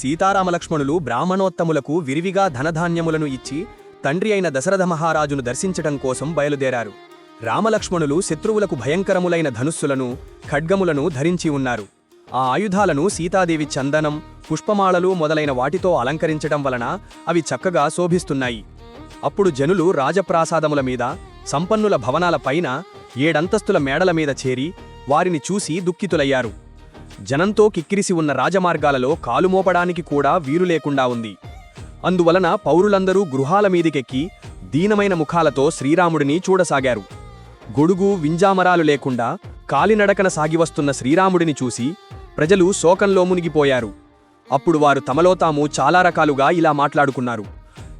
సీతారామలక్ష్మణులు బ్రాహ్మణోత్తములకు విరివిగా ధనధాన్యములను ఇచ్చి తండ్రి అయిన దశరథ మహారాజును దర్శించటం కోసం బయలుదేరారు. రామలక్ష్మణులు శత్రువులకు భయంకరములైన ధనుస్సులను ఖడ్గములను ధరించి ఉన్నారు. ఆ ఆయుధాలను సీతాదేవి చందనం పుష్పమాలలు మొదలైన వాటితో అలంకరించటం వలన అవి చక్కగా శోభిస్తున్నాయి. అప్పుడు జనులు రాజప్రాసాదముల మీద సంపన్నుల భవనాల పైన ఏడంతస్తుల మేడల మీద చేరి వారిని చూసి దుఃఖితులయ్యారు. జనంతో కిక్కిరిసి ఉన్న రాజమార్గాలలో కాలుమోపడానికి కూడా వీలు లేకుండా ఉంది. అందువలన పౌరులందరూ గృహాల మీదికెక్కి దీనమైన ముఖాలతో శ్రీరాముడిని చూడసాగారు. గొడుగు వింజామరాలు లేకుండా కాలినడకన సాగివస్తున్న శ్రీరాముడిని చూసి ప్రజలు శోకంలో మునిగిపోయారు. అప్పుడు వారు తమలో తాము చాలా రకాలుగా ఇలా మాట్లాడుకున్నారు.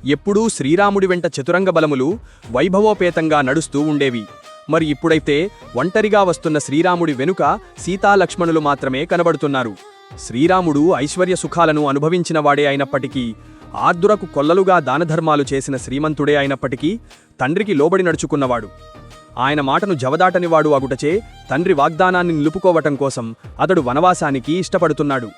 ఎప్పుడూ శ్రీరాముడి వెంట చతురంగ బలములు వైభవోపేతంగా నడుస్తూ ఉండేవి. మరి ఇప్పుడైతే ఒంటరిగా వస్తున్న శ్రీరాముడి వెనుక సీతాలక్ష్మణులు మాత్రమే కనబడుతున్నారు. శ్రీరాముడు ఐశ్వర్య సుఖాలను అనుభవించినవాడే అయినప్పటికీ ఆర్దురకు కొల్లలుగా దానధర్మాలు చేసిన శ్రీమంతుడే అయినప్పటికీ తండ్రికి లోబడి నడుచుకున్నవాడు. ఆయన మాటను జవదాటనివాడు అగుటచే తండ్రి వాగ్దానాన్ని నిలుపుకోవటం కోసం అతడు వనవాసానికి ఇష్టపడుతున్నాడు.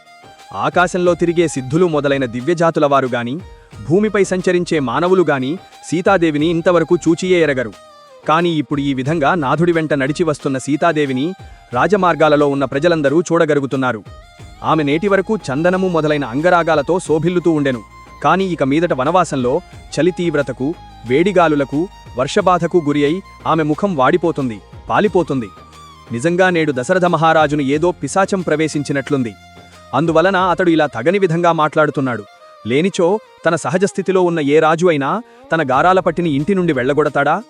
ఆకాశంలో తిరిగే సిద్ధులు మొదలైన దివ్యజాతుల వారు గాని భూమిపై సంచరించే మానవులు గాని సీతాదేవిని ఇంతవరకు చూచియే ఎరగరు. కాని ఇప్పుడు ఈ విధంగా నాథుడి వెంట నడిచి వస్తున్న సీతాదేవిని రాజమార్గాలలో ఉన్న ప్రజలందరూ చూడగలుగుతున్నారు ఆమె నేటివరకు చందనము మొదలైన అంగరాగాలతో శోభిల్లుతూ ఉండెను. కాని ఇక మీదట వనవాసంలో చలి తీవ్రతకు వేడిగాలులకు వర్షబాధకు గురి అయి ఆమె ముఖం వాడిపోతుంది పాలిపోతుంది. నిజంగా నేడు దశరథ మహారాజును ఏదో పిశాచం ప్రవేశించినట్లుంది. అందువలన అతడు ఇలా తగని విధంగా మాట్లాడుతున్నాడు. లేనిచో తన సహజస్థితిలో ఉన్న ఏ రాజు అయినా తన గారాల పట్టిని ఇంటి నుండి వెళ్ళగొడతాడా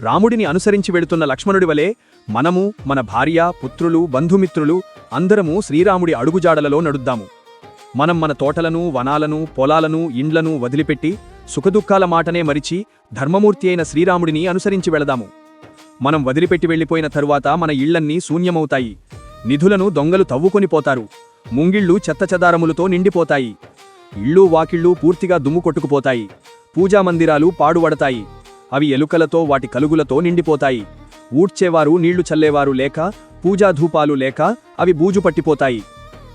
రాముడిని అనుసరించి వెళుతున్న లక్ష్మణుడి వలె మనము మన భార్య పుత్రులు బంధుమిత్రులు అందరము శ్రీరాముడి అడుగుజాడలలో నడుద్దాము. మనం మన తోటలను వనాలను పొలాలను ఇండ్లను వదిలిపెట్టి సుఖదుఖాల మాటనే మరిచి ధర్మమూర్తి అయిన శ్రీరాముడిని అనుసరించి వెళదాము. మనం వదిలిపెట్టి వెళ్ళిపోయిన తరువాత మన ఇళ్ళన్నీ శూన్యమవుతాయి. నిధులను దొంగలు తవ్వుకొని పోతారు. ముంగిళ్ళు చెత్తచెదారములతో నిండిపోతాయి. ఇళ్ళు వాకిళ్ళు పూర్తిగా దుమ్ము కొట్టుకుపోతాయి. పూజామందిరాలు పాడువడతాయి అవి ఎలుకలతో వాటి కలుగులతో నిండిపోతాయి. ఊడ్చేవారు నీళ్ళు చల్లేవారు లేక పూజాధూపాలు లేక అవి బూజు పట్టిపోతాయి.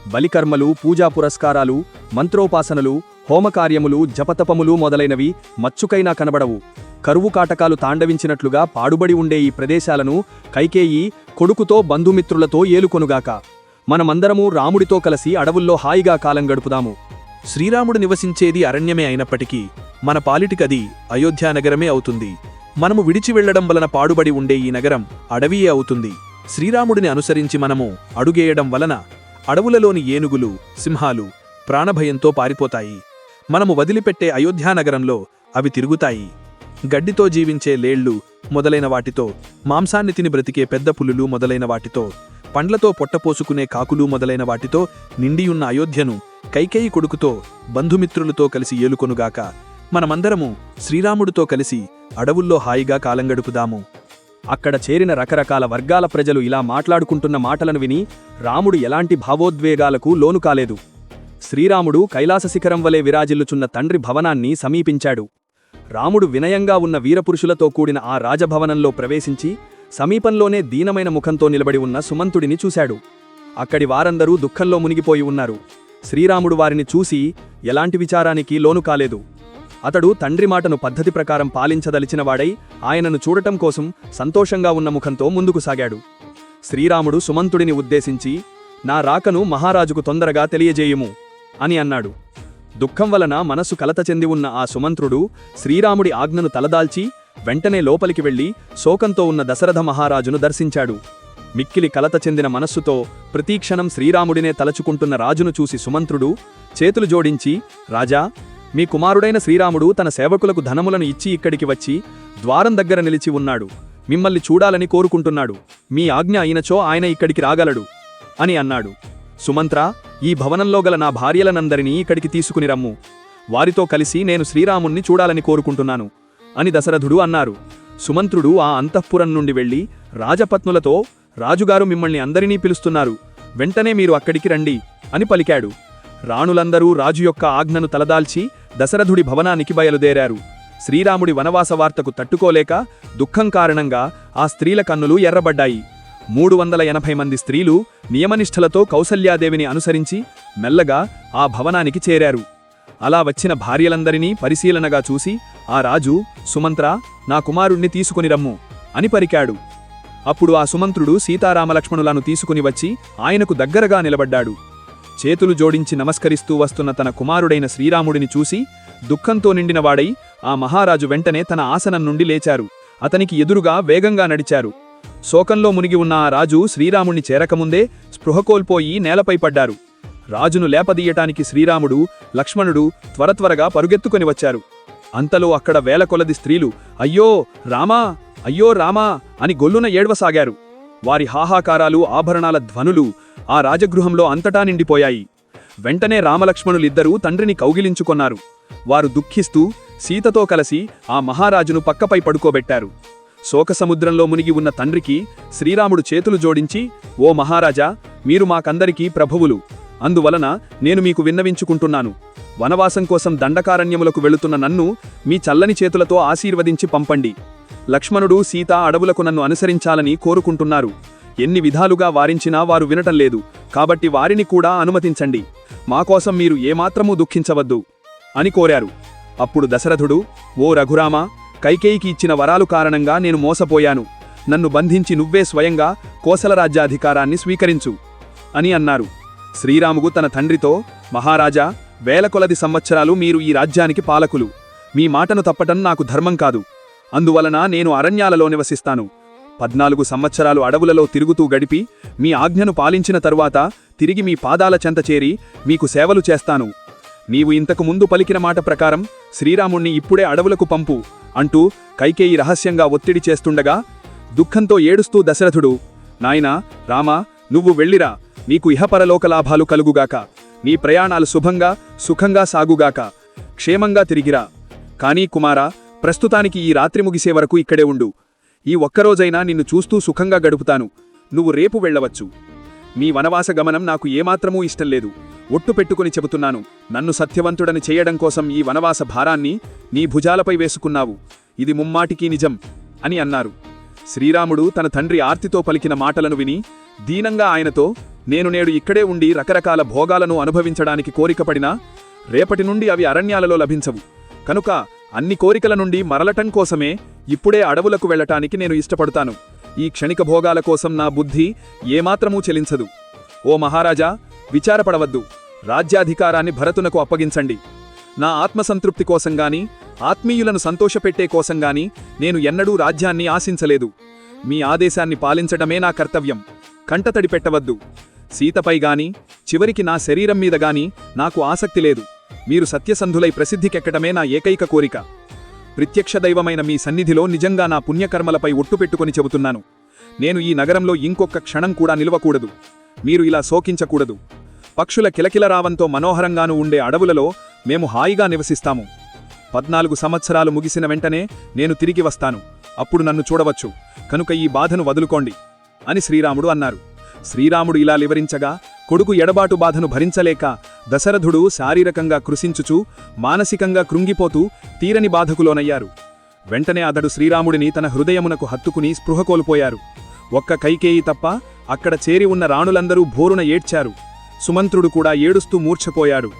బలికర్మలు పూజా పురస్కారాలు మంత్రోపాసనలు హోమకార్యములు జపతపములు మొదలైనవి మచ్చుకైనా కనబడవు. కరువు కాటకాలు తాండవించినట్లుగా పాడుబడి ఉండే ఈ ప్రదేశాలను కైకేయి కొడుకుతో బంధుమిత్రులతో ఏలుకొనుగాక. మనమందరము రాముడితో కలిసి అడవుల్లో హాయిగా కాలం గడుపుదాము. శ్రీరాముడు నివసించేది అరణ్యమే అయినప్పటికీ మన పాలిటికది అయోధ్యానగరమే అవుతుంది. మనము విడిచి వెళ్ళడం వలన పాడుబడి ఉండే ఈ నగరం అడవియే అవుతుంది. శ్రీరాముడిని అనుసరించి మనము అడుగేయడం వలన అడవులలోని ఏనుగులు సింహాలు ప్రాణభయంతో పారిపోతాయి. మనము వదిలిపెట్టే అయోధ్యానగరంలో అవి తిరుగుతాయి. గడ్డితో జీవించే లేళ్ళు మొదలైన వాటితో మాంసాన్ని తిని బ్రతికే పెద్ద పులులు మొదలైన వాటితో పండ్లతో పొట్టపోసుకునే కాకులు మొదలైన వాటితో నిండియున్న అయోధ్యను కైకేయి కొడుకుతో బంధుమిత్రులతో కలిసి ఏలుకొనుగాక మనమందరము శ్రీరాముడితో కలిసి అడవుల్లో హాయిగా కాలం గడుపుదాము. అక్కడ చేరిన రకరకాల వర్గాల ప్రజలు ఇలా మాట్లాడుకుంటున్న మాటలను విని రాముడు ఎలాంటి భావోద్వేగాలకు లోను కాలేదు. శ్రీరాముడు కైలాస శిఖరం వలె విరాజిల్లుచున్న తండ్రి భవనాన్ని సమీపించాడు. రాముడు వినయంగా ఉన్న వీరపురుషులతో కూడిన ఆ రాజభవనంలో ప్రవేశించి సమీపంలోనే దీనమైన ముఖంతో నిలబడి ఉన్న సుమంతుడిని చూశాడు. అక్కడి వారందరూ దుఃఖంలో మునిగిపోయి ఉన్నారు. శ్రీరాముడు వారిని చూసి ఎలాంటి విచారానికి లోను కాలేదు. అతడు తండ్రి మాటను పద్ధతి ప్రకారం పాలించదలిచినవాడై ఆయనను చూడటం కోసం సంతోషంగా ఉన్న ముఖంతో ముందుకు సాగాడు. శ్రీరాముడు సుమంతుడిని ఉద్దేశించి నా రాకను మహారాజుకు తొందరగా తెలియజేయుము అని అన్నాడు. దుఃఖం వలన మనసు కలత చెంది ఉన్న ఆ సుమంత్రుడు శ్రీరాముడి ఆజ్ఞను తలదాల్చి వెంటనే లోపలికి వెళ్ళి శోకంతో ఉన్న దశరథ మహారాజును దర్శించాడు. మిక్కిలి కలత చెందిన మనస్సుతో ప్రతీక్షణం శ్రీరాముడినే తలచుకుంటున్న రాజును చూసి సుమంత్రుడు చేతులు జోడించి రాజా మీ కుమారుడైన శ్రీరాముడు తన సేవకులకు ధనములను ఇచ్చి ఇక్కడికి వచ్చి ద్వారం దగ్గర నిలిచి ఉన్నాడు. మిమ్మల్ని చూడాలని కోరుకుంటున్నాడు. మీ ఆజ్ఞ అయినచో ఆయన ఇక్కడికి రాగలడు అని అన్నాడు. సుమంత్ర ఈ భవనంలో గల నా భార్యలనందరినీ ఇక్కడికి తీసుకుని రమ్ము. వారితో కలిసి నేను శ్రీరాముణ్ణి చూడాలని కోరుకుంటున్నాను అని దశరథుడు అన్నారు. సుమంత్రుడు ఆ అంతఃపురం నుండి వెళ్ళి రాజపత్నులతో రాజుగారు మిమ్మల్ని అందరినీ పిలుస్తున్నారు. వెంటనే మీరు అక్కడికి రండి అని పలికాడు. రాణులందరూ రాజు యొక్క ఆజ్ఞను తలదాల్చి దశరథుడి భవనానికి బయలుదేరారు. శ్రీరాముడి వనవాస వార్తకు తట్టుకోలేక దుఃఖం కారణంగా ఆ స్త్రీల కన్నులు ఎర్రబడ్డాయి. మూడు వందల ఎనభై మంది స్త్రీలు నియమనిష్టలతో కౌసల్యాదేవిని అనుసరించి మెల్లగా ఆ భవనానికి చేరారు. అలా వచ్చిన భార్యలందరినీ పరిశీలనగా చూసి ఆ రాజు సుమంత్ర నా కుమారుణ్ణి తీసుకుని రమ్ము అని పరికాడు. అప్పుడు ఆ సుమంత్రుడు సీతారామలక్ష్మణులను తీసుకుని వచ్చి ఆయనకు దగ్గరగా నిలబడ్డాడు. చేతులు జోడించి నమస్కరిస్తూ వస్తున్న తన కుమారుడైన శ్రీరాముడిని చూసి దుఃఖంతో నిండినవాడై ఆ మహారాజు వెంటనే తన ఆసనం నుండి లేచారు. అతనికి ఎదురుగా వేగంగా నడిచారు. శోకంలో మునిగి ఉన్న ఆ రాజు శ్రీరాముణ్ణి చేరకముందే స్పృహకోల్పోయి నేలపై పడ్డారు. రాజును లేపదీయటానికి శ్రీరాముడు లక్ష్మణుడు త్వరత్వరగా పరుగెత్తుకొని వచ్చారు. అంతలో అక్కడ వేల కొలది స్త్రీలు అయ్యో రామా అయ్యో రామా అని గొల్లున ఏడ్వసాగారు. వారి హాహాకారాలు ఆభరణాల ధ్వనులు ఆ రాజగృహంలో అంతటా నిండిపోయాయి. వెంటనే రామలక్ష్మణులిద్దరూ తండ్రిని కౌగిలించుకొన్నారు. వారు దుఃఖిస్తూ సీతతో కలిసి ఆ మహారాజును పక్కపై పడుకోబెట్టారు. శోకసముద్రంలో మునిగి ఉన్న తండ్రికి శ్రీరాముడు చేతులు జోడించి ఓ మహారాజా మీరు మాకందరికీ ప్రభువులు. అందువలన నేను మీకు విన్నవించుకుంటున్నాను. వనవాసం కోసం దండకారణ్యములకు వెళుతున్న నన్ను మీ చల్లని చేతులతో ఆశీర్వదించి పంపండి. లక్ష్మణుడు సీత అడవులకు నన్ను అనుసరించాలని కోరుకుంటున్నారు. ఎన్ని విధాలుగా వారించినా వారు వినటం లేదు. కాబట్టి వారిని కూడా అనుమతించండి. మాకోసం మీరు ఏమాత్రమూ దుఃఖించవద్దు అని కోరారు. అప్పుడు దశరథుడు ఓ రఘురామ కైకేయికి ఇచ్చిన వరాలు కారణంగా నేను మోసపోయాను. నన్ను బంధించి నువ్వే స్వయంగా కోసల రాజ్యాధికారాన్ని స్వీకరించు అని అన్నారు. శ్రీరాముగు తన తండ్రితో మహారాజా వేల కొలది సంవత్సరాలు మీరు ఈ రాజ్యానికి పాలకులు. మీ మాటను తప్పటం నాకు ధర్మం కాదు. అందువలన నేను అరణ్యాలలో నివసిస్తాను. పద్నాలుగు సంవత్సరాలు అడవులలో తిరుగుతూ గడిపి మీ ఆజ్ఞను పాలించిన తరువాత తిరిగి మీ పాదాల చెంత చేరి మీకు సేవలు చేస్తాను. నీవు ఇంతకు ముందు పలికిన మాట ప్రకారం శ్రీరాముణ్ణి ఇప్పుడే అడవులకు పంపు అంటూ కైకేయి రహస్యంగా ఒత్తిడి చేస్తుండగా దుఃఖంతో ఏడుస్తూ దశరథుడు నాయనా రామా నువ్వు వెళ్ళిరా. నీకు ఇహపరలోక లాభాలు కలుగుగాక. నీ ప్రయాణాలు శుభంగా సుఖంగా సాగుగాక. క్షేమంగా తిరిగిరా. కానీ కుమారా ప్రస్తుతానికి ఈ రాత్రి ముగిసే వరకు ఇక్కడే ఉండు. ఈ ఒక్కరోజైనా నిన్ను చూస్తూ సుఖంగా గడుపుతాను. నువ్వు రేపు వెళ్ళవచ్చు. మీ వనవాస గమనం నాకు ఏమాత్రమూ ఇష్టం లేదు. ఒట్టు పెట్టుకుని చెబుతున్నాను. నన్ను సత్యవంతుడని చేయడం కోసం ఈ వనవాస భారాన్ని నీ భుజాలపై వేసుకున్నావు. ఇది ముమ్మాటికీ నిజం అని అన్నారు. శ్రీరాముడు తన తండ్రి ఆర్తితో పలికిన మాటలను విని దీనంగా ఆయనతో నేను నేడు ఇక్కడే ఉండి రకరకాల భోగాలను అనుభవించడానికి కోరికపడినా రేపటి నుండి అవి అరణ్యాలలో లభించవు. కనుక అన్ని కోరికల నుండి మరలటం కోసమే ఇప్పుడే అడవులకు వెళ్ళటానికి నేను ఇష్టపడతాను. ఈ క్షణిక భోగాల కోసం నా బుద్ధి ఏమాత్రమూ చెలించదు. ఓ మహారాజా విచారపడవద్దు. రాజ్యాధికారాన్ని భరతునకు అప్పగించండి. నా ఆత్మసంతృప్తి కోసంగాని ఆత్మీయులను సంతోషపెట్టే కోసంగాని నేను ఎన్నడూ రాజ్యాన్ని ఆశించలేదు. మీ ఆదేశాన్ని పాలించడమే నా కర్తవ్యం. కంటతడి పెట్టవద్దు. సీతపై గాని చివరికి నా శరీరం మీద గాని నాకు ఆసక్తి లేదు. మీరు సత్యసంధులై ప్రసిద్ధికెక్కడమే నా ఏకైక కోరిక. ప్రత్యక్ష దైవమైన మీ సన్నిధిలో నిజంగా నా పుణ్యకర్మలపై ఒట్టు పెట్టుకుని చెబుతున్నాను. నేను ఈ నగరంలో ఇంకొక క్షణం కూడా నిలవకూడదు. మీరు ఇలా శోకించకూడదు. పక్షుల కిలకిలరావంతో మనోహరంగాను ఉండే అడవులలో మేము హాయిగా నివసిస్తాము. పద్నాలుగు సంవత్సరాలు ముగిసిన వెంటనే నేను తిరిగి వస్తాను. అప్పుడు నన్ను చూడవచ్చు. కనుక ఈ బాధను వదులుకోండి. అని శ్రీరాముడు అన్నారు. శ్రీరాముడు ఇలా వివరించగా కొడుకు ఎడబాటు బాధను భరించలేక దశరథుడు శారీరకంగా కృషించుచూ మానసికంగా కృంగిపోతూ తీరని బాధకులోనయ్యారు వెంటనే అతడు శ్రీరాముడిని తన హృదయమునకు హత్తుకుని స్పృహ కోల్పోయారు. ఒక్క కైకేయి తప్ప అక్కడ చేరి ఉన్న రాణులందరూ భోరున ఏడ్చారు. సుమంత్రుడు కూడా ఏడుస్తూ మూర్ఛపోయాడు.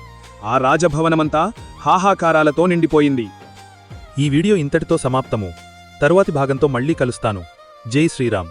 ఆ రాజభవనమంతా హాహాకారాలతో నిండిపోయింది. ఈ వీడియో ఇంతటితో సమాప్తము. తరువాతి భాగంతో మళ్ళీ కలుస్తాను. జై శ్రీరామ్.